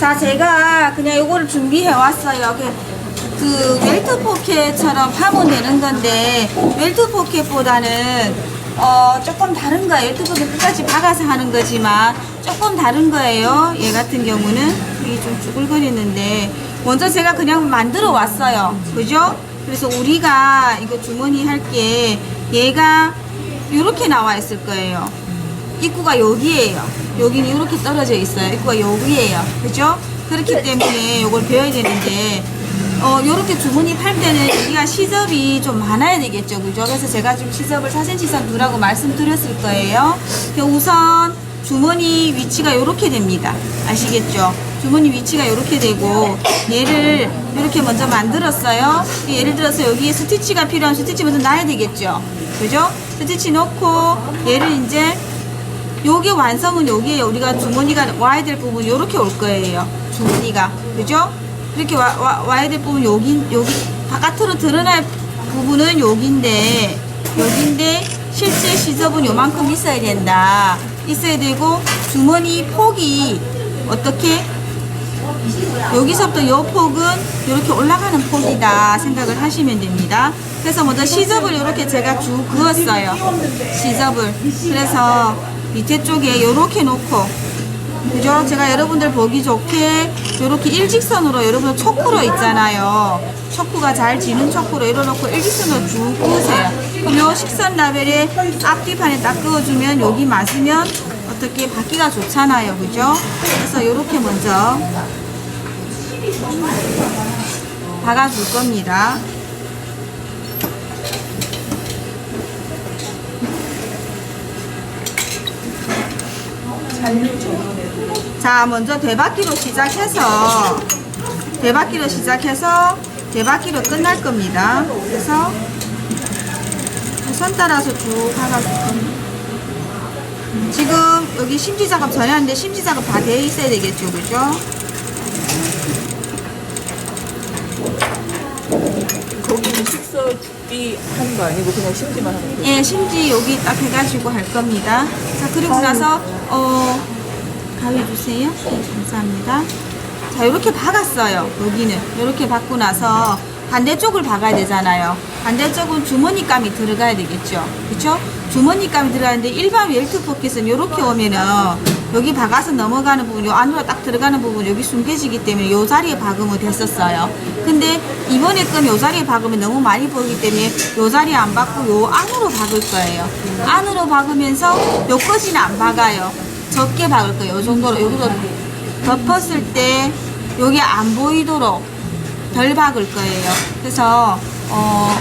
자, 제가 그냥 요거를 준비해 왔어요. 그, 그 웰트 포켓처럼 하면 되는 건데 웰트 포켓보다는 어 조금 다른 거예요. 웰트 포켓 끝까지 박아서 하는 거지만 조금 다른 거예요. 얘 같은 경우는 이게 좀 쭈글거리는데 먼저 제가 그냥 만들어 왔어요. 그죠? 그래서 우리가 이거 주머니 할 게 얘가 이렇게 나와 있을 거예요. 입구가 여기에요. 여기는 이렇게 떨어져 있어요. 입구가 여기에요. 그죠? 그렇기 때문에 이걸 배워야 되는데, 어, 요렇게 주머니 팔 때는 여기가 시접이 좀 많아야 되겠죠. 그죠? 그래서 제가 좀 시접을 4cm 이상 두라고 말씀드렸을 거예요. 그 우선 주머니 위치가 이렇게 됩니다. 아시겠죠? 주머니 위치가 이렇게 되고 얘를 이렇게 먼저 만들었어요. 예를 들어서 여기에 스티치가 필요한 스티치 먼저 놔야 되겠죠. 그죠? 스티치 넣고 얘를 이제 요게 완성은 여기에요. 우리가 주머니가 와야 될 부분 요렇게 올 거예요. 주머니가. 그죠? 이렇게 와, 와, 와야 될 부분 여기, 여기, 바깥으로 드러날 부분은 여기인데, 여기인데, 실제 시접은 요만큼 있어야 된다. 있어야 되고, 주머니 폭이 어떻게? 여기서부터 요 폭은 이렇게 올라가는 폭이다 생각을 하시면 됩니다. 그래서 먼저 시접을 이렇게 제가 쭉 그었어요. 시접을. 그래서 밑에 쪽에 이렇게 놓고 그죠? 제가 여러분들 보기 좋게 이렇게 일직선으로 여러분 초크로 있잖아요. 초크가 잘 지는 초크로 이뤄놓고 일직선으로 쭉 그으세요. 그럼 요 식선 라벨에 앞뒤판에 딱 그어주면 여기 맞으면 어떻게 받기가 좋잖아요. 그죠? 그래서 이렇게 먼저 박아줄 겁니다. 자, 먼저 대바퀴로 시작해서 대바퀴로 시작해서 대바퀴로 끝날 겁니다. 그래서 선 따라서 쭉 겁니다. 지금 여기 심지 작업 전에 하는데 심지 작업 다 돼 있어야 되겠죠, 그죠? 거기는 식서비 하는 거 아니고 그냥 심지만 하는 거예요? 예, 심지 여기 딱 해가지고 할 겁니다. 자, 그리고 나서, 어, 가위 주세요. 네, 감사합니다. 자, 이렇게 박았어요. 여기는. 이렇게 박고 나서 반대쪽을 박아야 되잖아요. 반대쪽은 주머니감이 들어가야 되겠죠. 그쵸? 주머니감이 들어가는데 일반 웰트 포켓은 이렇게 오면은 여기 박아서 넘어가는 부분, 요 안으로 딱 들어가는 부분 여기 숨겨지기 때문에 요 자리에 박으면 됐었어요. 근데 이번에 건요 자리에 박으면 너무 많이 보이기 때문에 요 자리에 안 박고 요 안으로 박을 거예요. 안으로 박으면서 요까지는 안 박아요. 적게 박을 거예요. 요 정도로 여기로 덮었을 때 여기 안 보이도록 덜 박을 거예요. 그래서 어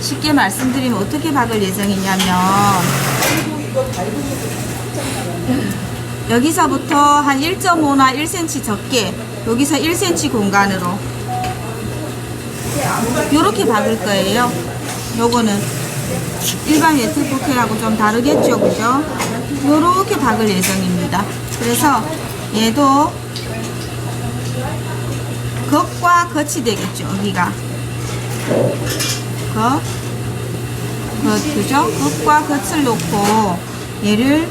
쉽게 말씀드리면 어떻게 박을 예정이냐면 여기서부터 한 1.5나 1cm 적게 여기서 1cm 공간으로 요렇게 박을 거예요. 요거는 일반 예트 포켓하고 좀 다르겠죠, 그죠? 요렇게 박을 예정입니다. 그래서 얘도 겉과 겉이 되겠죠, 여기가. 겉, 겉, 그죠? 겉과 겉을 놓고 얘를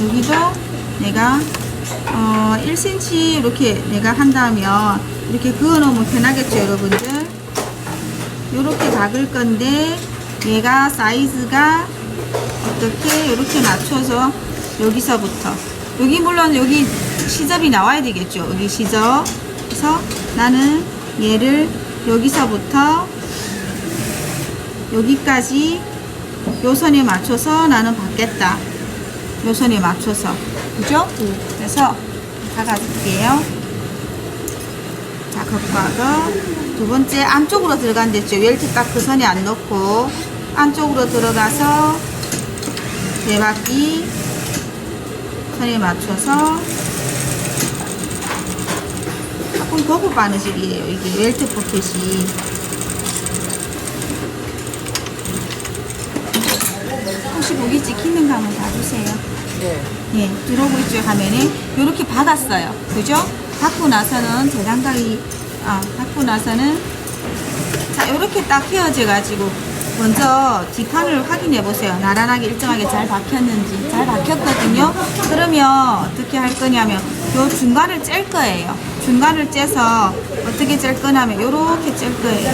여기도 내가 어 1cm 이렇게 내가 한다면 이렇게 그어 놓으면 편하겠죠, 여러분들? 이렇게 박을 건데 얘가 사이즈가 어떻게 이렇게 맞춰서 여기서부터. 여기 물론 여기 시접이 나와야 되겠죠 여기 시접 그래서. 나는 얘를 여기서부터 여기까지 요 선에 맞춰서 나는 받겠다 요 선에 맞춰서 그죠? 그래서 박아줄게요 자 겉과 겉두 번째 안쪽으로 들어간댔죠 웰트 딱 그 선에 안 넣고 안쪽으로 들어가서 네 바퀴 선에 맞춰서 조금 거부 바느질이에요. 이게 웰트 포켓이. 보기 찍히는 거 한번 봐주세요. 네. 예, 들어오고 있죠 화면에 이렇게 박았어요. 그죠? 박고 나서는 재단가위 아, 박고 나서는 자 이렇게 딱 휘어져 가지고 먼저 뒷판을 확인해 보세요. 나란하게 일정하게 잘 박혔는지 잘 박혔거든요. 그러면 어떻게 할 거냐면 요 중간을 짤 거예요. 중간을 째서 어떻게 짤 거냐면 요렇게 짤 거예요.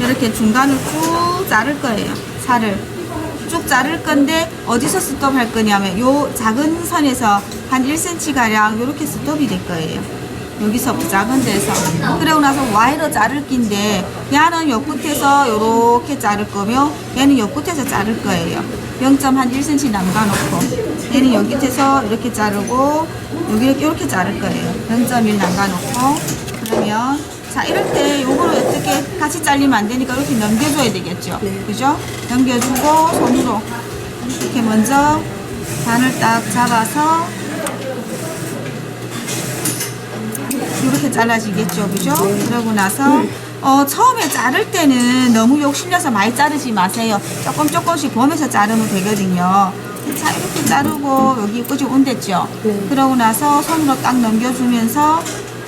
이렇게 중간을 쭉 자를 거예요. 살을 쭉 자를 건데 어디서 스톱할 거냐면 요 작은 선에서 한 1cm 가량 이렇게 스톱이 될 거예요. 여기서부터 작은 데서 그러고 나서 Y로 자를 긴데 얘는 요 끝에서 요렇게 자를 거며 얘는 요 끝에서 자를 거예요. 0.1cm 남가놓고 얘는 여기 밑에서 이렇게 자르고 여기 이렇게 자를 거예요. 0.1 남가놓고 그러면 자 이럴 때 같이 잘리면 안 되니까 이렇게 넘겨줘야 되겠죠. 그죠? 넘겨주고 손으로 이렇게 먼저 반을 딱 잡아서 이렇게 잘라지겠죠, 그죠? 그러고 나서 어, 처음에 자를 때는 너무 욕심내서 많이 자르지 마세요. 조금 조금씩 보면서 자르면 되거든요. 자 이렇게 자르고 여기 끄지 온댔죠. 그러고 나서 손으로 딱 넘겨주면서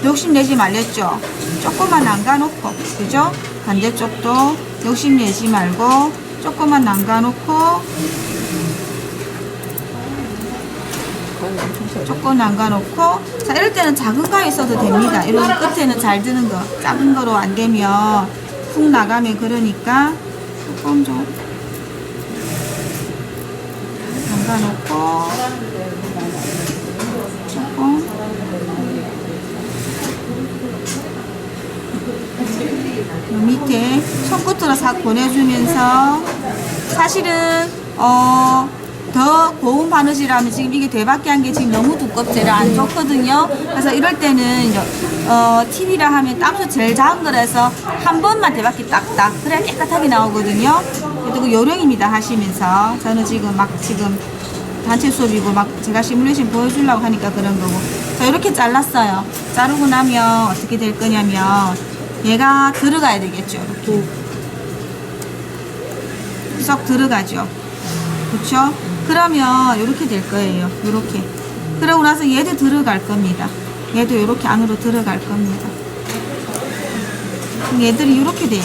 욕심내지 말랬죠. 조금만 남가놓고, 그죠? 반대쪽도 욕심내지 말고 조금만 남가놓고. 조금 남가놓고 자 이럴 때는 작은 가위 써도 됩니다 이런 끝에는 잘 드는 거 작은 거로 안 되면 훅 나가면 그러니까 조금 좀 남가놓고 조금 요 밑에 손끝으로 싹 보내주면서 사실은 어. 더 고운 바느질하면 지금 이게 대밖에 한게 지금 너무 두껍지라 안 좋거든요. 그래서 이럴 때는 어, TV라 하면 땀수 제일 작은 거라서 한 번만 대밖에 딱딱 그래야 깨끗하게 나오거든요. 그리고 요령입니다 하시면서 저는 지금 막 지금 단체 수업이고 막 제가 시뮬레이션 보여주려고 하니까 그런 거고 자 이렇게 잘랐어요. 자르고 나면 어떻게 될 거냐면 얘가 들어가야 되겠죠. 이렇게 쏙 들어가죠. 그렇죠? 그러면 이렇게 될 거예요. 이렇게. 그러고 나서 얘도 들어갈 겁니다. 얘도 이렇게 안으로 들어갈 겁니다. 얘들이 이렇게 돼요.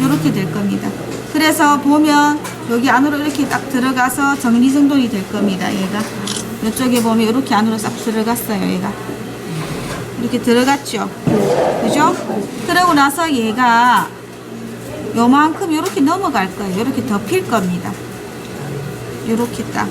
이렇게 될 겁니다. 그래서 보면 여기 안으로 이렇게 딱 들어가서 정리정돈이 될 겁니다. 얘가 이쪽에 보면 이렇게 안으로 싹 들어갔어요. 얘가 이렇게 들어갔죠. 그죠? 그러고 나서 얘가 요만큼 이렇게 넘어갈 거예요. 이렇게 덮일 겁니다. 이렇게 딱.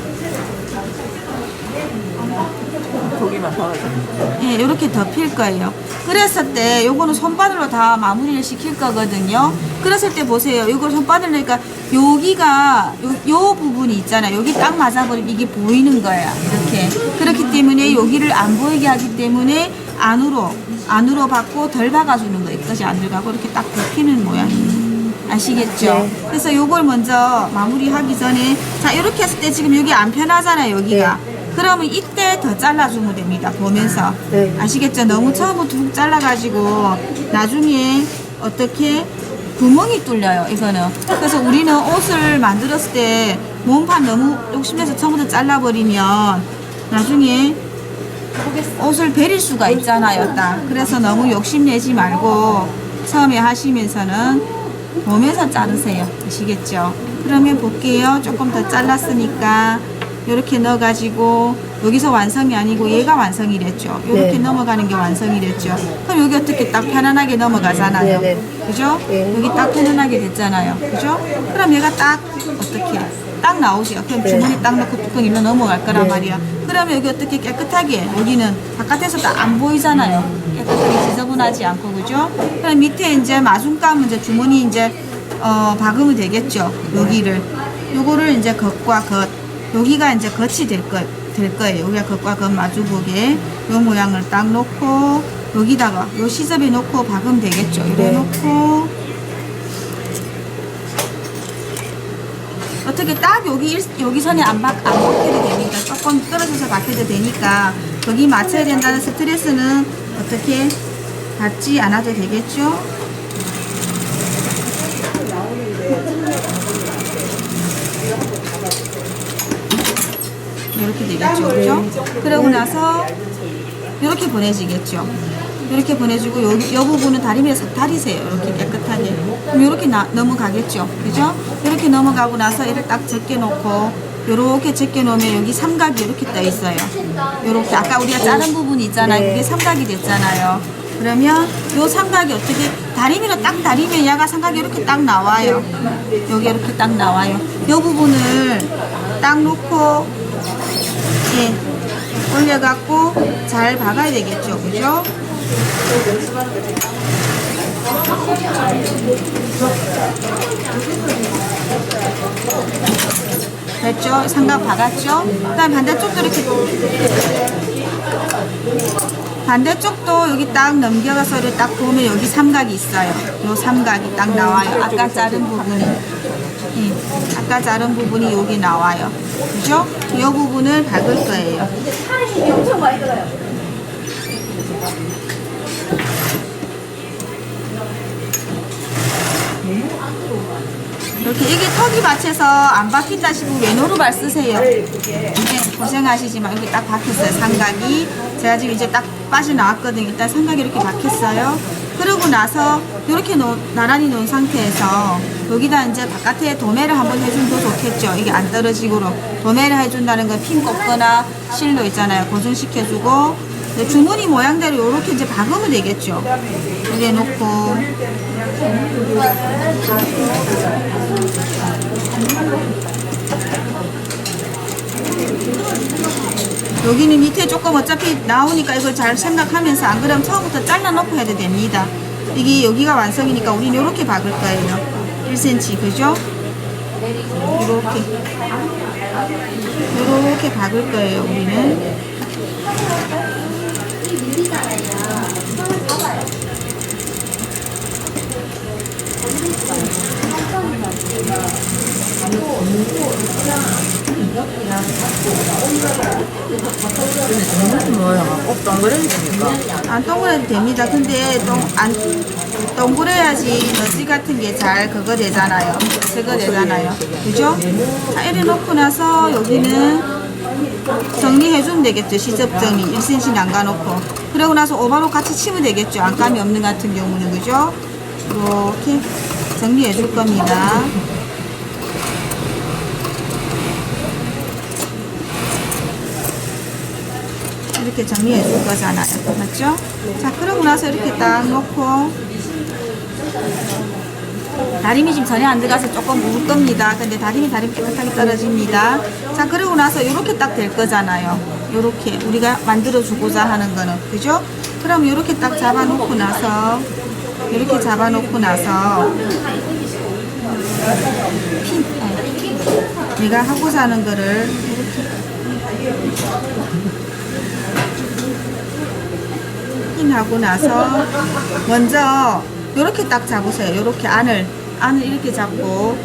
예, 이렇게 덮일 거예요. 그랬을 때 요거는 손바늘로 다 마무리를 시킬 거거든요. 그랬을 때 보세요. 이걸 손바늘로 그러니까 여기가 요, 요 부분이 있잖아요. 여기 딱 맞아버리면 이게 보이는 거야. 이렇게. 그렇기 때문에 여기를 안 보이게 하기 때문에 안으로 안으로 받고 덜 박아주는 거예요. 끝이 안 들어가고 이렇게 딱 덮이는 모양이에요. 아시겠죠? 네. 그래서 요걸 먼저 마무리하기 전에 자 이렇게 했을 때 지금 여기 안 편하잖아요. 여기가. 그러면 이때 더 잘라주면 됩니다. 보면서. 네. 아시겠죠? 너무 처음부터 훅 잘라가지고 나중에 어떻게 구멍이 뚫려요. 이거는. 그래서 우리는 옷을 만들었을 때 몸판 너무 욕심내서 처음부터 잘라버리면 나중에 옷을 베릴 수가 있잖아요. 딱. 그래서 너무 욕심내지 말고 처음에 하시면서는 보면서 자르세요. 아시겠죠? 그러면 볼게요. 조금 더 잘랐으니까 이렇게 넣어가지고 여기서 완성이 아니고 얘가 완성이 됐죠. 이렇게 네. 넘어가는 게 완성이 됐죠. 그럼 여기 어떻게 딱 편안하게 넘어가잖아요. 네, 그죠? 네. 여기 딱 편안하게 됐잖아요. 그죠? 그럼 얘가 딱 어떻게 딱 나오죠. 그럼 네. 주머니 딱 넣고 뚜껑 일로 넘어갈 거란 네. 말이야. 그러면 여기 어떻게 깨끗하게 여기는 바깥에서 딱안 보이잖아요. 깨끗하게 지저분하지 않고 그죠? 그럼 밑에 이제 마중감은 이제 주머니 이제 어 박으면 되겠죠. 여기를 요거를 이제 겉과 겉 여기가 이제 겉이 될 거, 될 거예요. 여기가 겉과 겉 마주보게 요 모양을 딱 놓고 여기다가 요 시접에 놓고 박으면 되겠죠. 이래 네. 놓고 어떻게 딱 여기 일- 여기 선에 안, 박, 안 박혀도 됩니다. 조금 떨어져서 박혀도 되니까 여기 맞춰야 된다는 스트레스는 어떻게 받지 않아도 되겠죠? 이렇게 되겠죠, 그죠? 그러고 나서 이렇게 보내지겠죠. 이렇게 보내주고 요, 요 부분은 싹 다리세요. 이렇게 깨끗하게. 그럼 이렇게 나, 넘어가겠죠. 그죠? 이렇게 넘어가고 나서 얘를 딱 제껴놓고 요렇게 제껴놓으면 여기 삼각이 이렇게 떠 있어요. 요렇게 아까 우리가 자른 부분이 있잖아요. 네. 그게 삼각이 됐잖아요. 그러면 요 삼각이 어떻게 다리미로 딱 다리면 얘가 삼각이 이렇게 딱 나와요. 여기 이렇게 딱 나와요. 요 부분을 딱 놓고 예, 올려갖고 잘 박아야 되겠죠. 그죠? 됐죠? 삼각 박았죠? 그 다음 반대쪽도 이렇게 반대쪽도 여기 딱 넘겨가서 딱 보면 여기 삼각이 있어요. 요 삼각이 딱 나와요. 아까 자른 부분이. 예, 아까 자른 부분이 여기 나와요. 그죠? 이 부분을 박을 거예요. 이렇게 이게 턱이 받쳐서 안 박힌다 싶으면 외노루발 쓰세요. 네, 고생하시지만 여기 딱 박혔어요. 삼각이. 제가 지금 이제 딱 빠져나왔거든요. 일단 삼각이 이렇게 박혔어요. 그러고 나서 이렇게 놓, 나란히 놓은 상태에서 여기다 이제 바깥에 도매를 한번 해주면 더 좋겠죠. 이게 안 떨어지고로. 도매를 해준다는 건핀 꽂거나 실로 있잖아요. 고정시켜주고 네, 주머니 모양대로 이렇게 이제 박으면 되겠죠. 이렇게 놓고 여기는 밑에 조금 어차피 나오니까 이걸 잘 생각하면서 안 그러면 처음부터 잘라놓고 해도 됩니다. 이게 여기가 완성이니까 우리는 이렇게 박을 거예요. 1cm 그죠? 이렇게 이렇게 박을 거예요 우리는. 뭐야? 꼭 동그라미니까. 안 동그래도 됩니다. 근데 동, 안, 동그래야지 너지 같은 게 잘 그거 되잖아요. 제거 되잖아요. 그죠? 자, 이래 놓고 나서 여기는 정리해주면 되겠죠. 시접 정리. 1cm 남가놓고. 그러고 나서 오바로 같이 치면 되겠죠. 안감이 없는 같은 경우는. 그죠? 이렇게 정리해 줄 겁니다. 이렇게 정리해 줄 거잖아요. 맞죠? 자, 그러고 나서 이렇게 딱 놓고 다림이 지금 전혀 안 들어가서 조금 묵을 겁니다. 근데 다림이 다림 깨끗하게 떨어집니다. 자, 그러고 나서 이렇게 딱 될 거잖아요. 이렇게 우리가 만들어 주고자 하는 거는 그죠? 그럼 이렇게 딱 잡아 놓고 나서 이렇게 잡아 놓고 나서 핀, 아, 내가 하고자 하는 거를 핀하고 나서 먼저 이렇게 딱 잡으세요. 이렇게 안을 안을 이렇게 잡고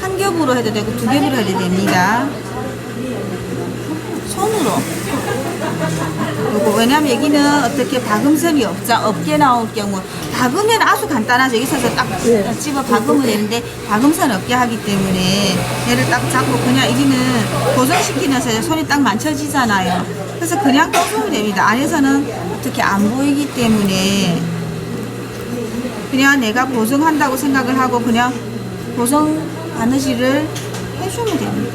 한 겹으로 해도 되고 두 겹으로 해도 됩니다. 손으로. 요거 왜냐면 여기는 어떻게 박음선이 없자 없게 나올 경우 박으면 아주 간단하죠. 여기서 딱 집어 박으면 되는데 박음선 없게 하기 때문에 얘를 딱 잡고 그냥 여기는 고정시키면서 손이 딱 만져지잖아요. 그래서 그냥 떠주면 됩니다. 안에서는 어떻게 안 보이기 때문에 그냥 내가 보정한다고 생각을 하고 그냥 보정 바느질을 해주면 됩니다.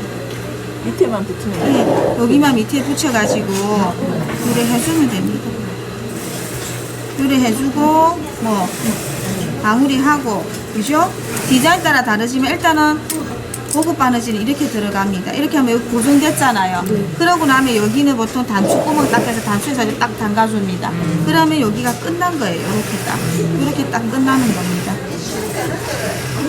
밑에만 붙이면 돼. 네, 여기만 밑에 붙여가지고 요래 해주면 됩니다. 요래 해주고 뭐 마무리하고 그죠? 디자인 따라 다르지만 일단은 고급 바느질은 이렇게 들어갑니다. 이렇게 하면 여기 고정됐잖아요. 그러고 나면 여기는 보통 단추 구멍 딱 해서 단추에서 딱 담가줍니다. 그러면 여기가 끝난 거예요. 이렇게 딱. 이렇게 딱 끝나는 겁니다.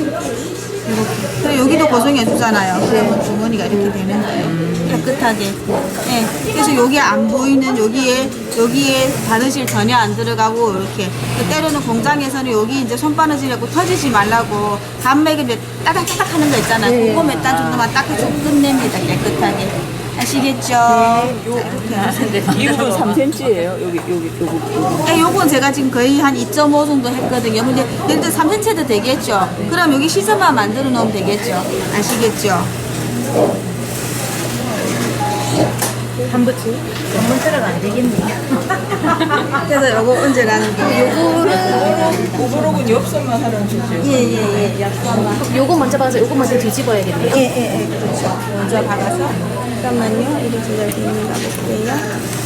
이렇게. 그래 여기도 고정해 주잖아요. 그러면 주머니가 이렇게 되는 거예요. 깨끗하게. 예. 그래서 여기 안 보이는 여기에 여기에 바느질 전혀 안 들어가고 이렇게 그 때로는 공장에서는 여기 이제 손바느질하고 터지지 말라고 단맥에 이제 따닥따닥 하는 거 있잖아요. 그거 몇 단 정도만 딱 해주고 끝냅니다. 깨끗하게. 아시겠죠? 네, 이렇게 3cm예요. 여기 여기 요거. 그러니까 네, 요건 제가 지금 거의 한 2.5 정도 했거든요. 근데 근데 3cm도 되겠죠. 그럼 여기 시선만 만들어 놓으면 되겠죠. 아시겠죠? 단부치? 단부치라고 안 되겠네요. 그래서 요거 언제라는 게 요거는 오브록은 옆선만 하는 거죠. 예예예. 옆선만. 요거 먼저 봐서 요거 먼저 뒤집어야겠네요. 예예예. 그렇죠. 먼저 박아서. 잠깐만요. 이게 제작입니다. 볼게요.